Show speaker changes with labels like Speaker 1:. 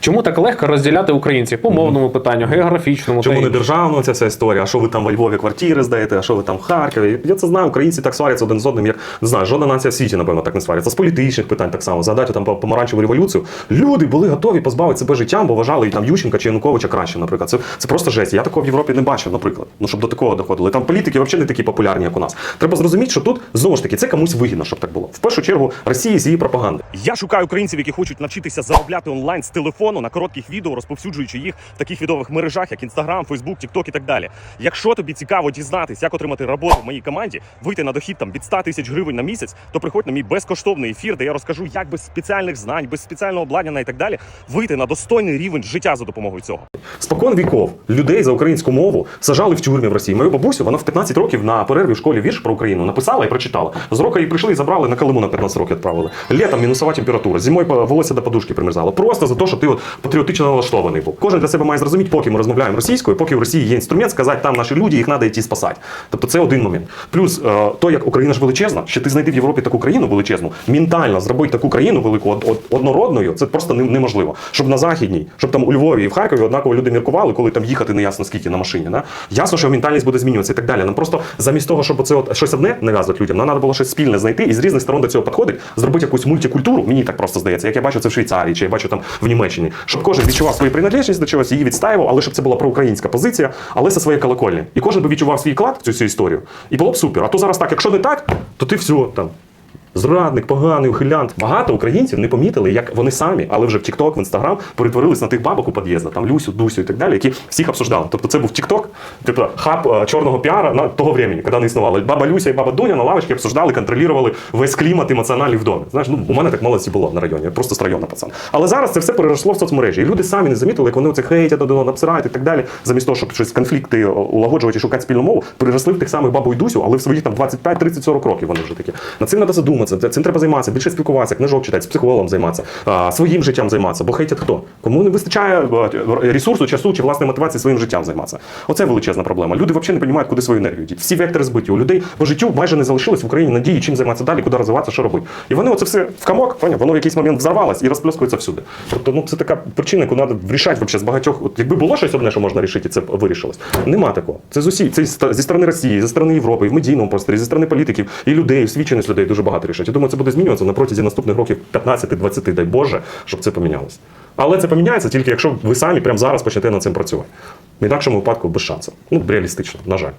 Speaker 1: Чому так легко розділяти українців по мовному питанню, географічному
Speaker 2: Чому
Speaker 1: та
Speaker 2: не державна ця вся історія? А що ви там во Львові квартири здаєте, а що ви там в Харкові? Я це знаю, українці так сваряться один з одним, як не знаю, жодна нація в світі, напевно, так не сваряться. З політичних питань так само. Згадайте там по- помаранчеву революцію. Люди були готові позбавити себе життям, бо вважали і там Ющенка чи Януковича краще, наприклад. Це, це просто жесть. Я такого в Європі не бачив, наприклад. Ну щоб до такого доходили. Там політики взагалі не такі популярні, як у нас. Треба зрозуміти, що тут знову ж таки це комусь вигідно, щоб так було. В першу чергу Росії з її пропаганди.
Speaker 3: Я шукаю українців, які хочуть навчитися заробляти онлайн з телефону на коротких відео, розповсюджуючи їх в таких відових мережах, як Instagram, Facebook, TikTok і так далі. Якщо тобі цікаво дізнатись, як отримати роботу в моїй команді, вийти на дохід там від 100 тисяч гривень на місяць, то приходь на мій безкоштовний ефір, де я розкажу, як без спеціальних знань, без спеціального обладнання і так далі, вийти на достойний рівень життя за допомогою цього.
Speaker 2: Спокон віков людей за українську мову сажали в тюрмі в Росії. Мою бабусю вона в 15 років на перерві в школі вірш про Україну написала і прочитала. З року її прийшли і забрали на Калиму на 15 років відправили. Літом мінусова температура, зимою волосся до подушки примерзало. Просто за те, що ти от патріотично налаштований був. Кожен для себе має зрозуміти, поки ми розмовляємо російською, поки в Росії є інструмент сказати, там наші люди, їх треба йти спасати. Тобто це один момент. Плюс е, то, як Україна ж величезна, що ти знайти в Європі таку країну величезну, ментально зробити таку країну велику од- од- однородною, це просто неможливо. Щоб на західній, щоб там у Львові і в Харкові однаково люди міркували, коли там їхати не ясно скільки на машині. Да? Ясно, що ментальність буде змінюватися і так далі. Нам просто замість того, щоб оце от щось одне нав'язувати людям, нам треба було щось спільне знайти і з різних сторон до цього підходить, зробити якусь мультикультуру. Мені так просто здається, як я бачу це в Швейцарії, чи я бачу там в Німеччині, щоб кожен відчував свою приналежність до чогось, її відстаював, але щоб це була проукраїнська позиція, але це своє колокольні. І кожен би відчував свій вклад в цю всю історію. І було б супер. А то зараз так, якщо не так, то ти все там. Зрадник, поганий, ухилянт. Багато українців не помітили, як вони самі, але вже в TikTok, в Instagram перетворились на тих бабок у під'їзду, там Люсю, Дусю і так далі, які всіх обсуждали. Тобто це був TikTok, типу хаб е, чорного піара на того времени, коли не існувало. Баба Люся і баба Дуня на лавочці обсуждали, контролювали весь клімат емоціональний в домі. Знаєш, ну у мене так молодці було на районі, я просто з району пацан. Але зараз це все переросло в соцмережі. І люди самі не замітили, як вони оце хейтять, один одного обсирають і так далі. Замість того, щоб щось конфлікти улагоджувати і шукати спільну мову, переросли в тих самих бабу і Дусю, але в своїх там 25, 30, 40 років вони вже такі. Над цим треба задуматися, цим треба займатися, більше спілкуватися, книжок читати, з психологом займатися, своїм життям займатися. Бо хейтять хто? Кому не вистачає е, ресурсу, часу чи власної мотивації своїм життям займатися. Оце величезна проблема. Люди взагалі не розуміють, куди свою енергію діти. Всі вектори збиті. У людей по життю майже не залишилось в Україні надії, чим займатися далі, куди розвиватися, що робити. І вони оце все в поняв? воно в якийсь момент взорвалось і розплескується всюди. Тобто, ну це така причина, яку треба вирішати вообще з багатьох. От, якби було щось одне, що можна рішити, це вирішилось. Нема такого. Це з усі, це зі сторони Росії, зі сторони Європи, в медійному просторі, зі сторони політиків і людей, свідченість людей дуже багато рішать. Я думаю, це буде змінюватися на протязі наступних років 15-20, дай Боже, щоб це помінялося. Але це поміняється тільки якщо ви самі прямо зараз почнете над цим працювати. В інакшому випадку без шансу. Ну, реалістично, на жаль.